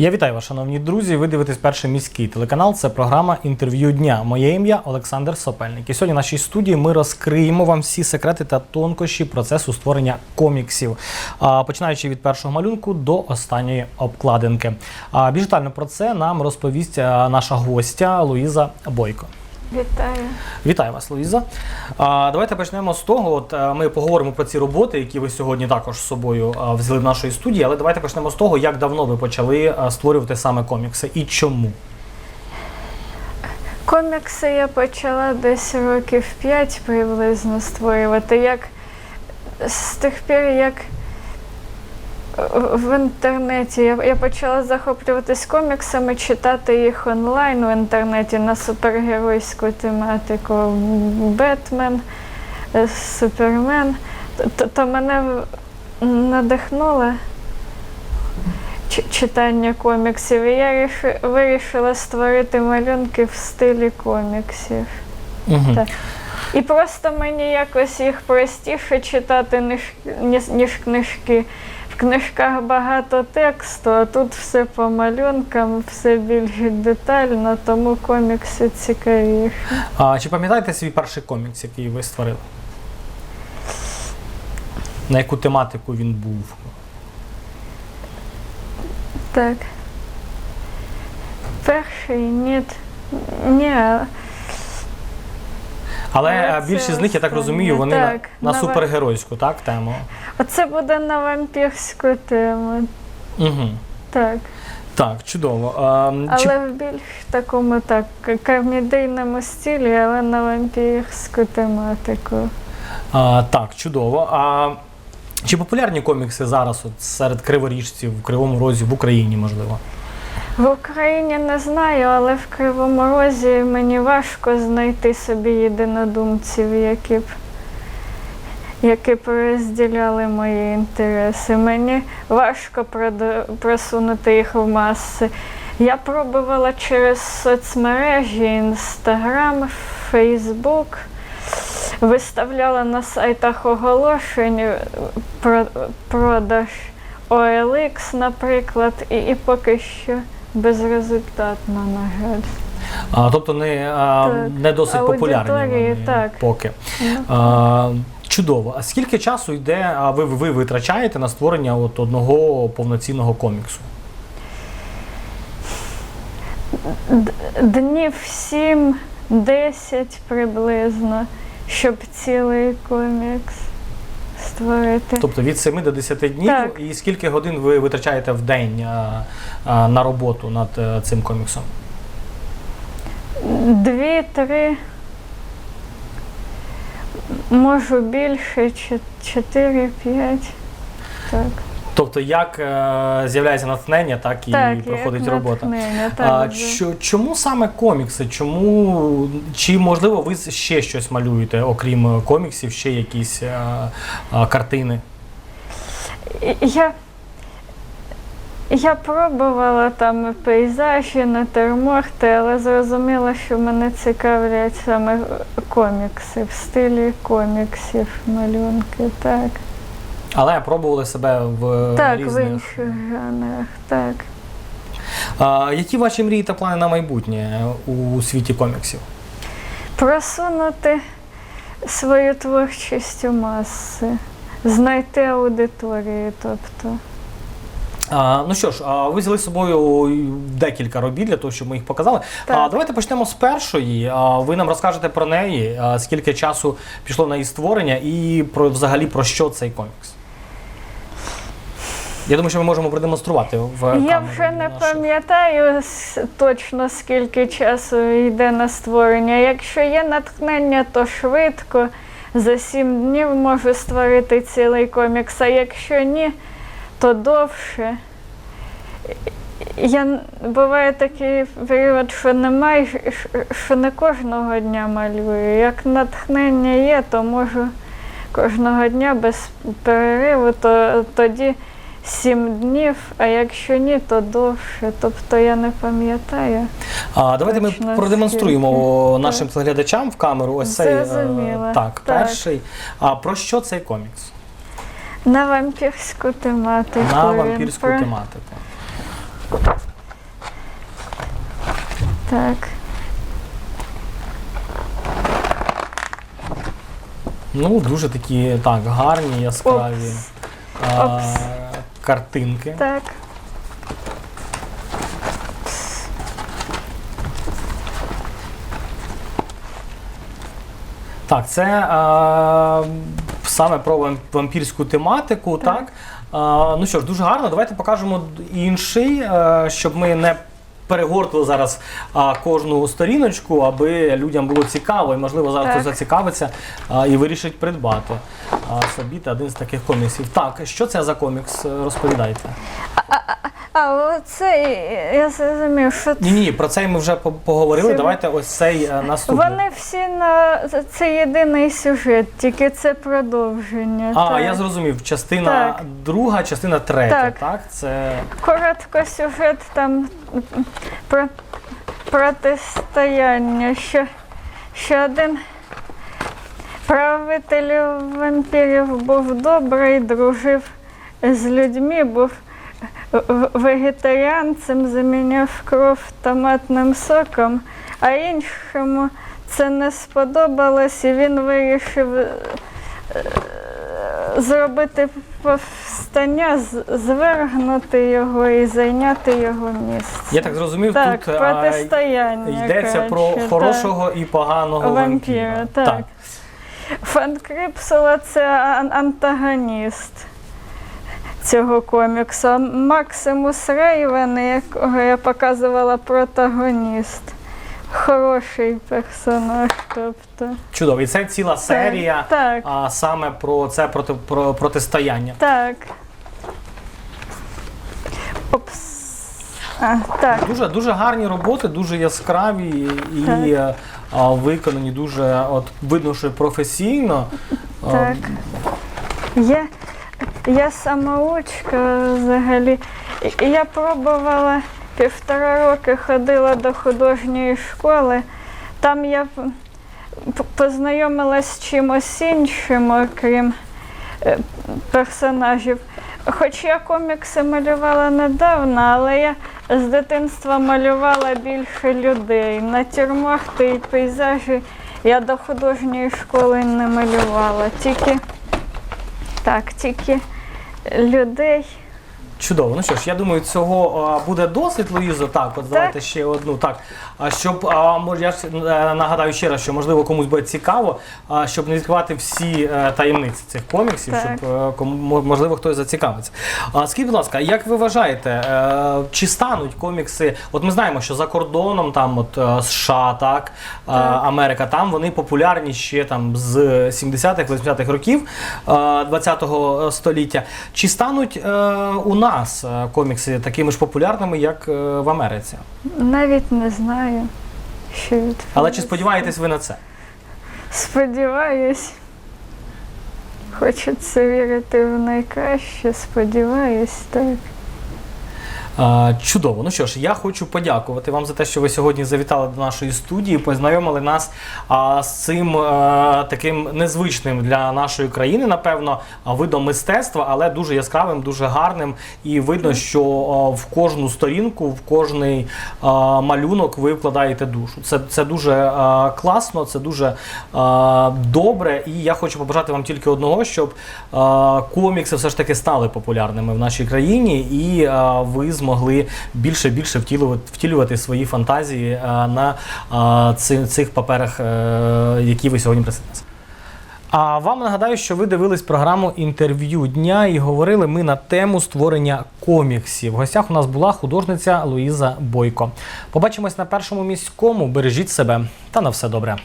Я вітаю вас, шановні друзі. Ви дивитесь перший міський телеканал. Це програма інтерв'ю дня. Моє ім'я Олександр Сопельник. І сьогодні в нашій студії ми розкриємо вам всі секрети та тонкощі процесу створення коміксів, починаючи від першого малюнку до останньої обкладинки. Більш детально про це нам розповість наша гостя Луїза Бойко. Вітаю. Вітаю вас, Луїза. А, давайте почнемо з того. От е, ми поговоримо про ці роботи, які ви сьогодні також з собою взяли в нашої студії. Але давайте почнемо з того, як давно ви почали створювати саме комікси і чому. Комікси я почала десь років 5 приблизно створювати. Як з тих пір, як в інтернеті я, я почала захоплюватись коміксами, читати їх онлайн в інтернеті на супергеройську тематику Бетмен, е, Супермен. То, то мене надихнуло читання коміксів. І я ріши- вирішила створити малюнки в стилі коміксів. Угу. Так. І просто мені якось їх простіше читати, ніж, ніж книжки. Книжках багато тексту, а тут все по малюнкам, все більш детально, тому комікси цікавіші. А чи пам'ятаєте свій перший комікс, який ви створили? На яку тематику він був? Так. Перший ні. Ні. Але е, це більшість з них, я так розумію, вони Так, на на супергеройську так, тему. Оце буде на вампірську тему. Угу. Так. Так, чудово. А, чи Але в більш такому так комедійному стилі, але на вампірську тематику. А, так, чудово. А чи популярні комікси зараз от, серед криворіжців в Кривому Розі в Україні, можливо? В Україні не знаю, але в Кривому Розі мені важко знайти собі єдинодумців, які б, які б розділяли мої інтереси. Мені важко просунути їх в маси. Я пробувала через соцмережі Інстаграм, Фейсбук, виставляла на сайтах оголошень про продаж OLX, наприклад, і, і поки що безрезультатно, на жаль. А, тобто не, а, Так. не досить популярні вони так. поки. А, чудово. А скільки часу йде, а ви, ви витрачаєте на створення от одного повноцінного коміксу? Днів 7-10 приблизно, щоб цілий комікс створити. Тобто від 7 до 10 днів, Так. і скільки годин ви витрачаєте в день а, а, на роботу над а, цим коміксом? Дві-три, можу більше, чотири-п'ять. Так, Тобто, як е, з'являється натхнення, так і так проходить як робота. так, А, вже. чому саме комікси? Чому чи можливо ви ще щось малюєте, окрім е, коміксів, ще якісь е, е, картини? Я, я пробувала там пейзажі, натюрморти, але зрозуміла, що мене цікавлять саме комікси, в стилі коміксів, малюнки. Так, Але пробували себе в так в інших жанрах, так. А, які ваші мрії та плани на майбутнє у світі коміксів? Просунути свою творчість у маси, знайти аудиторію, тобто. А, ну що ж, а, ви взяли з собою декілька робіт для того, щоб ми їх показали. Так. А, давайте почнемо з першої. А, ви нам розкажете про неї, а, скільки часу пішло на її створення і про взагалі про що цей комікс. Я думаю, що ми можемо продемонструвати в Я камеру вже не нашу. пам'ятаю с- точно скільки часу йде на створення. Якщо є натхнення, то швидко. За сім днів можу створити цілий комікс, а якщо ні, то довше. Я н- буває такий період, що не майже що не кожного дня малюю. Як натхнення є, то можу кожного дня без перериву, то тоді сім днів, а якщо ні, то довше. Тобто я не пам'ятаю. А, давайте ми Точно, продемонструємо скільки. нашим телеглядачам в камеру ось цей е, Зрозуміло. так, Так. перший. А про що цей комікс? На вампірську тематику. На він вампірську про- тематику. Так. Ну, дуже такі так, гарні, яскраві Опс. а, Опс. Картинки. Так. Так, це е, саме про вампірську тематику, так? Так. Е, ну що ж, дуже гарно. Давайте покажемо інший, е, щоб ми не перегортили зараз а, кожну сторіночку, аби людям було цікаво, і можливо зараз хтось зацікавиться а, і вирішить придбати а, собі та один з таких коміксів. Так, що це за комікс? Розповідайте. А оце я зрозумів, що Ні, ні, про це ми вже по- поговорили. Це- Давайте ось цей е, наступний. вони всі на це єдиний сюжет, тільки це продовження. А, так. я зрозумів. Частина Так. друга, частина третя. Так, Так. це Коротко сюжет там про протистояння, що, що один правитель вампірів був добрий, дружив з людьми, був вегетаріанцем, заміняв кров томатним соком, а іншому це не сподобалось, і він вирішив е, зробити повстання, звергнути його і зайняти його місце. я так зрозумів, Так, тут протистояння. йдеться про коротше, так. хорошого і поганого вампіра. вампіра. Так. Фан Кріпсела це антагоніст цього коміксу. Максимус Рейвен, якого я показувала протагоніст. Хороший персонаж, тобто. Чудово. І це ціла серія Так, а, саме про це проти, про, протистояння. так. Опс. А, так. Дуже дуже гарні роботи, дуже яскраві і Так. а, виконані дуже от видно, що професійно. А, Так. Я, я самоучка взагалі. Я пробувала півтора роки ходила до художньої школи. Там я п- п- з чимось іншим, окрім е, персонажів. Хоч я комікси малювала недавно, але я з дитинства малювала більше людей. На Натюрморти і пейзажі я до художньої школи не малювала. Тільки так, тільки людей. Чудово. Ну що ж, я думаю, цього а, буде досить, Луїзо. Так, от давайте ще одну. Так, а щоб а, може, я ж е, нагадаю ще раз, що можливо комусь буде цікаво, а, щоб не відкривати всі е, таємниці цих коміксів, Так. щоб е, кому можливо хтось зацікавиться. А скажіть, будь ласка, як ви вважаєте, е, чи стануть комікси? От ми знаємо, що за кордоном, там от е, США, так, е, Так. Америка, там вони популярні ще там з 70-х, 80-х років е, 20-го століття. Чи стануть е, у нас е, комікси такими ж популярними, як е, в Америці? Навіть не знаю, що відбувається. Але чи сподіваєтесь ви на це? Сподіваюсь. Хочеться вірити в найкраще, сподіваюсь, так. Е, Чудово. Ну що ж, я хочу подякувати вам за те, що ви сьогодні завітали до нашої студії, познайомили нас з цим е, таким незвичним для нашої країни, напевно, видом мистецтва, але дуже яскравим, дуже гарним. І видно, що в кожну сторінку, в кожний малюнок ви вкладаєте душу. Це, це дуже класно, це дуже добре. І я хочу побажати вам тільки одного, щоб комікси все ж таки стали популярними в нашій країні, і ви змогли більше більше втілювати, втілювати свої фантазії а, на ци- цих паперах, е, які ви сьогодні присутні. А вам нагадаю, що ви дивились програму інтерв'ю дня і говорили ми на тему створення коміксів. В гостях у нас була художниця Луїза Бойко. Побачимось на першому міському. Бережіть себе та на все добре.